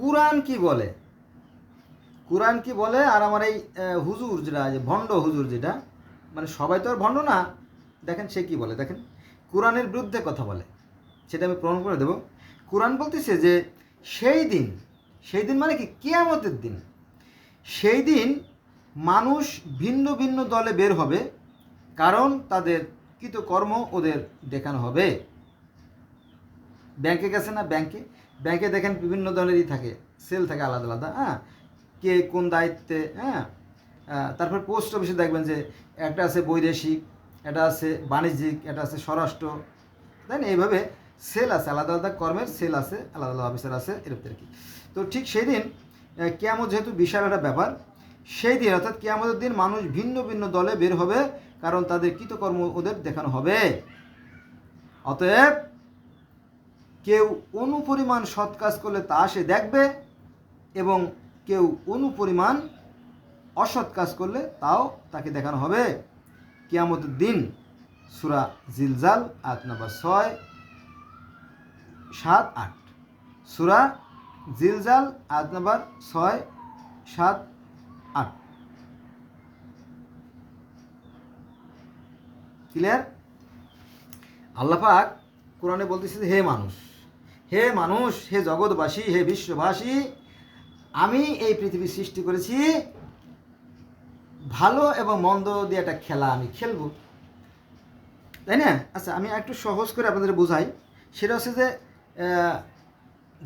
কুরআন কি বলে? কুরআন কি বলে? আর আমার এই হুজুর যেটা যে ভণ্ড হুজুর যেটা মানে সবাই তো আর ভণ্ড না, দেখেন সে কি বলে? দেখেন, কোরআনের বিরুদ্ধে কথা বলে, সেটা আমি প্রমাণ করে দেব। কোরআন বলতেছে যে, সেই দিন সেই দিন মানে কি? কেয়ামতের দিন। সেই দিন মানুষ ভিন্ন ভিন্ন দলে বের হবে, কারণ তাদের কৃতকর্ম ওদের দেখানো হবে। ব্যাংকে গেছে না ব্যাংকে ব্যাংকে দেখেন বিভিন্ন ধরনেরই থাকে সেল থাকে আলাদা আলাদা হ্যাঁ? কে কোন দায়িত্বে হ্যাঁ? তারপর পোস্ট অফিসে দেখবেন যে একটা আছে বৈদেশিক এটা আছে বাণিজ্যিক এটা আছে স্বরাষ্ট্র, তাই না? এইভাবে সেল আছে, আলাদা আলাদা কর্মের সেল আছে, আলাদা আলাদা অফিসার আছে, এরকম আর কি। তো ঠিক সেই দিন কেয়ামত যেহেতু বিশাল একটা ব্যাপার, সেই দিন অর্থাৎ কেয়ামতের দিন মানুষ ভিন্ন ভিন্ন দলে বের হবে, কারণ তাদের কৃতকর্ম ওদের দেখানো হবে। অতএব কেউ অনুপরিমাণ সৎ কাজ করলে তা সে দেখবে এবং কেউ অনুপরিমাণ অসৎ কাজ করলে তাও তাকে দেখানো হবে। কিয়ামতের দিন সুরা জিলজাল আট নাম্বার ছয়, সাত, আট। সুরা জিলজাল আট নাম্বার ছয়, সাত, আট। ক্লিয়ার আল্লাপাক কোরআনে বলতেছে হে মানুষ হে মানুষ, হে জগৎবাসী, হে বিশ্ববাসী, আমি এই পৃথিবী সৃষ্টি করেছি, ভালো এবং মন্দ দিয়ে একটা খেলা আমি খেলব। তাই না? আচ্ছা আমি একটু সহজ করে আপনাদের বোঝাই। সেটা হচ্ছে যে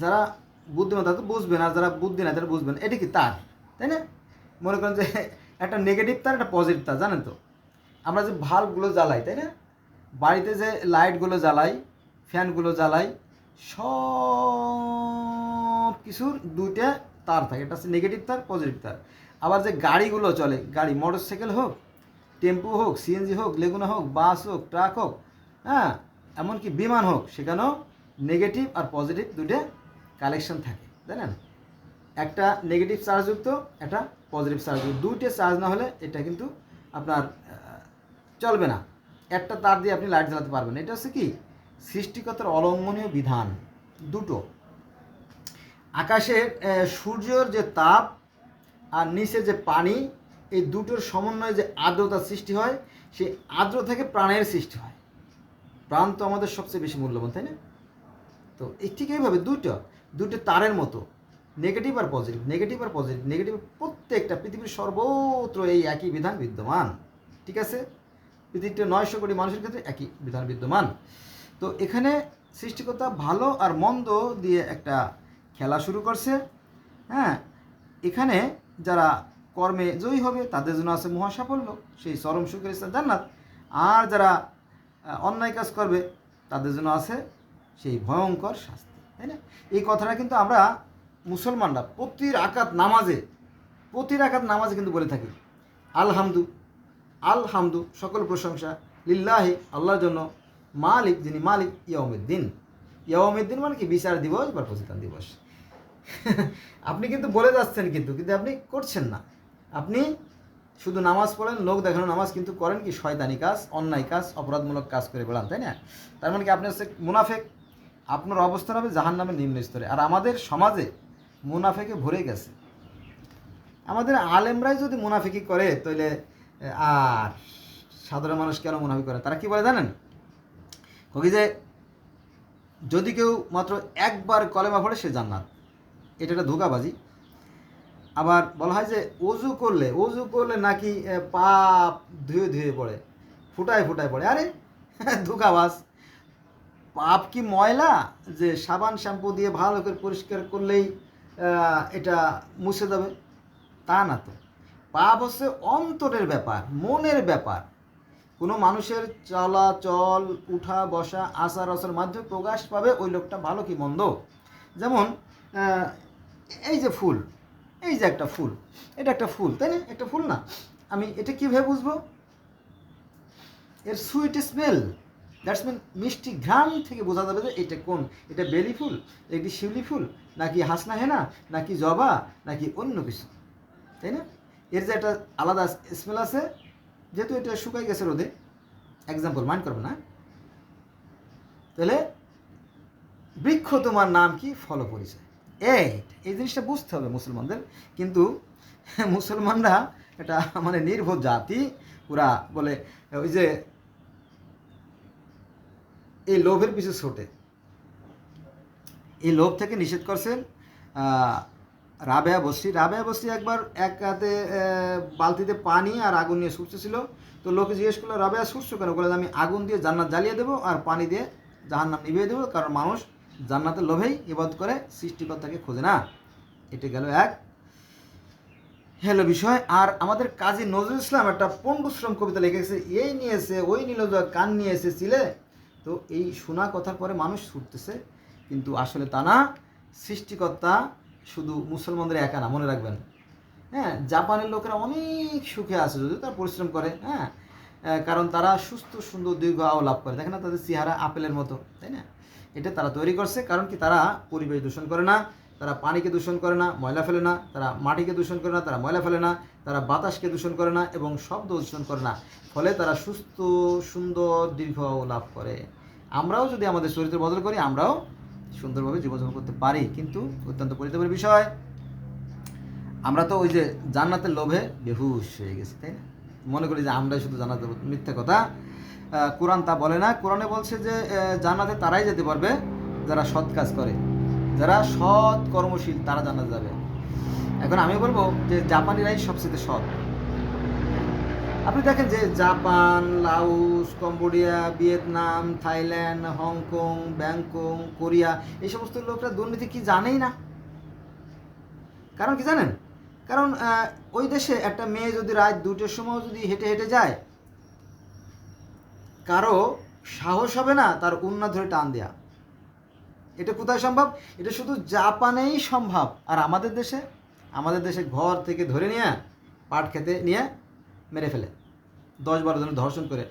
যারা বুদ্ধিমান, তারা তো বুঝবেন, আর যারা বুদ্ধি না তারা বুঝবেন। এটা কি তার? তাই না? মনে করেন যে, একটা নেগেটিভ তার, একটা পজিটিভ তার, জানেন তো? আমরা যে ভাল্বগুলো জ্বালাই, তাই না? বাড়িতে যে লাইটগুলো জ্বালাই ফ্যানগুলো জ্বালাই, সব কিছুর দুইটা তার থাকে। এটা হচ্ছে নেগেটিভ তার পজিটিভ তার। আবার যে গাড়িগুলো চলে, গাড়ি মোটর সাইকেল হোক, টেম্পু হোক সিএনজি হোক লেগুনা হোক বাস হোক ট্রাক হোক হ্যাঁ এমনকি বিমান হোক, সেখানেও নেগেটিভ আর পজিটিভ দুইটা কালেকশন থাকে জানেন একটা নেগেটিভ চার্জযুক্ত একটা পজিটিভ চার্জযুক্ত দুইটা চার্জ না হলে এটা কিন্তু আপনার চলবে না। একটা তার দিয়ে আপনি লাইট জ্বালাতে পারবেন এটা হচ্ছে কি? সৃষ্টিকতার অলঙ্ঘনীয় বিধান দুটো। আকাশের সূর্যের যে তাপ আর নিচে যে পানি, এই দুটোর সমন্বয়ে যে আর্দ্রতার সৃষ্টি হয়, সেই আর্দ্র থেকে প্রাণের সৃষ্টি হয়। প্রাণ তো আমাদের সবচেয়ে বেশি মূল্যবান, তাই না? তো ঠিক এইভাবে দুটো দুটো তারের মতো নেগেটিভ আর পজিটিভ নেগেটিভ আর পজিটিভ নেগেটিভ প্রত্যেকটা পৃথিবীর সর্বত্র এই একই বিধান বিদ্যমান। ঠিক আছে? পৃথিবীতে নয়শো কোটি মানুষের ক্ষেত্রে একই বিধান বিদ্যমান। তো এখানে সৃষ্টিকর্তা ভালো আর মন্দ দিয়ে একটা খেলা শুরু করছে। হ্যাঁ এখানে যারা কর্মে জয়ী হবে তাদের জন্য আছে মহা সাফল্য সেই চরম সুখের স্থান জান্নাত। আর যারা অন্যায় কাজ করবে তাদের জন্য আছে সেই ভয়ঙ্কর শাস্তি, তাই না? এই কথাটা কিন্তু আমরা মুসলমানরা প্রতি রাকাত নামাজে প্রতি রাকাত নামাজে কিন্তু বলে থাকি। আলহামদু আলহামদু, সকল প্রশংসা, লিল্লাহি, আল্লাহর জন্য মালিক, যিনি মালিক ইয়মের দিন মানে কি? বিচার দিবস বা প্রতিদান দিবস। আপনি কিন্তু বলে যাচ্ছেন কিন্তু কিন্তু আপনি করছেন না। আপনি শুধু নামাজ পড়েন, লোক দেখানো নামাজ কিন্তু করেন কি? শয়তানি কাজ, অন্যায় কাজ, অপরাধমূলক কাজ করে বেড়ান তাই না? তার মানে কি? আপনি হচ্ছে মুনাফেক। আপনার অবস্থান হবে জাহান নামের নিম্ন স্তরে আর আমাদের সমাজে মুনাফেকে ভরে গেছে। আমাদের আলেমরাই যদি মুনাফিকি করে তাহলে আর সাধারণ মানুষ কেন মুনাফি করে? তারা কি বলে জানেন? কবি যে যদি কেউ মাত্র একবার কলেমা পড়ে, সে জান্নাত। এটা একটা ধোকাবাজি। আবার বলা হয় যে অজু করলে অজু করলে নাকি পাপ ধুয়ে ধুয়ে পড়ে, ফুটায় ফুটায় পড়ে। আরে, ধোকাবাজ। পাপ কি ময়লা? যে সাবান শ্যাম্পু দিয়ে ভালো করে পরিষ্কার করলেই এটা মুছে যাবে তা না তো। পাপ হচ্ছে অন্তরের ব্যাপার, মনের ব্যাপার। কোনো মানুষের চলাচল উঠা, বসা, আচার আচার মাধ্যমে প্রকাশ পাবে ওই লোকটা ভালো কি মন্দ? যেমন এই যে ফুল, এই যে একটা ফুল, এটা একটা ফুল, তাই না? একটা ফুল না। আমি এটা কীভাবে বুঝব? এর সুইট স্মেল দ্যাটস মিন মিষ্টি ঘ্রাণ থেকে বোঝা যাবে যে এটা কোন? এটা বেলি ফুল একটি শিউলি ফুল, নাকি হাসনা হেনা, নাকি জবা, নাকি অন্য কিছু, তাই না? এর যে একটা আলাদা স্মেল আছে যেহেতু এটা শুকাই গেছে রোদে এক্সাম্পল মাইন্ড করবে না। তাহলে বৃক্ষ তোমার নাম কি? ফল পরিচয় এই এই জিনিসটা বুঝতে হবে মুসলমানদের। কিন্তু মুসলমানরা এটা মানে নির্ভর জাতি, ওরা বলে, ওই যে এই লোভের পিছু ছোটে। এই লোভ থেকে নিষেধ করছেন রাবেয়া বসরি রাবেয়া বসরি একবার এক হাতে বালতিতে পানি আর আগুন নিয়ে ছুটতেছিল তো লোকে জিজ্ঞেস করল, রাবেয়া ছুটছো কেন? বলে, আমি আগুন দিয়ে জান্নাত জ্বালিয়ে দেবো আর পানি দিয়ে জাহান্নাম নিভিয়ে দেবো, কারণ মানুষ জান্নাতের লোভেই ইবাদত করে, সৃষ্টিকর্তাকে খোঁজে না। এটা গেল এক। হ্যালো বিষয়, আর আমাদের কাজী নজরুল ইসলাম একটা পণ্ডশ্রম কবিতা লিখেছে, এই নিয়েছে, ওই নিল কান নিয়ে এসেছিলে তো এই শোনা কথার পরে মানুষ ছুটতেছে, কিন্তু আসলে তা না। সৃষ্টিকর্তা শুধু মুসলমানদের একা না, মনে রাখবেন। হ্যাঁ জাপানের লোকেরা অনেক সুখে আছে যদিও তারা পরিশ্রম করে হ্যাঁ। কারণ তারা সুস্থ, সুন্দর, দীর্ঘ আও লাভ করে। দেখেন না, তাদের চেহারা আপেলের মতো, তাই না? এটা তারা তৈরি করছে কারণ কি তারা পরিবেশ দূষণ করে না, তারা পানিকে দূষণ করে না, ময়লা ফেলে না, তারা মাটিকে দূষণ করে না, তারা ময়লা ফেলে না, তারা বাতাসকে দূষণ করে না এবং শব্দ দূষণ করে না। ফলে তারা সুস্থ, সুন্দর, দীর্ঘ লাভ করে। আমরাও যদি আমাদের চরিত্র বদল করি, আমরাও সুন্দরভাবে জীবনযাপন করতে পারি, কিন্তু অত্যন্ত পরিতাপের বিষয়। আমরা তো ওই যে জান্নাতের লোভে বেহুশ হয়ে গেছি, তাই না? মনে করি যে আমরাই শুধু জান্নাত যাব মিথ্যা কথা। কোরআন তা বলে না। কোরআনে বলছে যে জান্নাতে তারাই যেতে পারবে, যারা সৎ কাজ করে। যারা সৎ কর্মশীল, তারা জান্নাত যাবে। এখন আমি বলব যে, জাপানিরাই সবচেয়ে সৎ। আপনি দেখেন যে Japan Laos Cambodia, Vietnam, Thailand, Hong Kong Bangkok Korea, এই সমস্ত লোকরা দুর্নীতি কি জানেই না? কারণ কি জানেন? কারণ ওই দেশে একটা মেয়ে যদি রাত দুটোর সময় যদি হেঁটে হেঁটে যায়, কারও সাহস হবে না তার উন্না ধরে টান দেয়া। এটা কোথায় সম্ভব? এটা শুধু জাপানেই সম্ভব। আর আমাদের দেশে আমাদের দেশে ঘর থেকে ধরে নিয়ে, পাট খেতে নিয়ে মেরে ফেলে। দশ বারো জনের ধর্ষণ করে।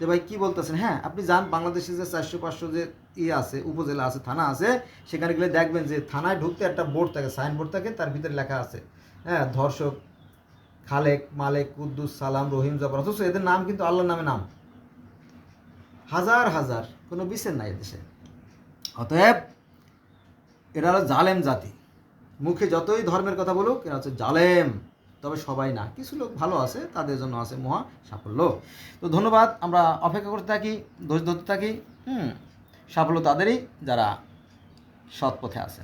যে ভাই কী বলতেছেন? হ্যাঁ আপনি যান, বাংলাদেশে যে চারশো, পাঁচশো যে ইয়ে আছে, উপজেলা আছে, থানা আছে, সেখানে গেলে দেখবেন যে থানায় ঢুকতে একটা বোর্ড থাকে, সাইনবোর্ড থাকে, তার ভিতরে লেখা আছে। হ্যাঁ ধর্ষক, খালেক, মালেক, কুদ্দুস, সালাম, রহিম জবর অথচ এদের নাম কিন্তু আল্লাহর নামে নাম। হাজার হাজার, কোনো বিচার নাই এদেশে। অতএব, এরা হলো জালেম জাতি। মুখে যতই ধর্মের কথা বলুক, এরা হচ্ছে জালেম। তবে সবাই না, কিছু লোক ভালো আছে, তাদের জন্য আছে মহা সাফল্য। তো ধন্যবাদ, আমরা অপেক্ষা করতে থাকি, ধৈর্য ধরতে থাকি, হুম, সাফল্য তাদেরই যারা সৎ পথে আছে।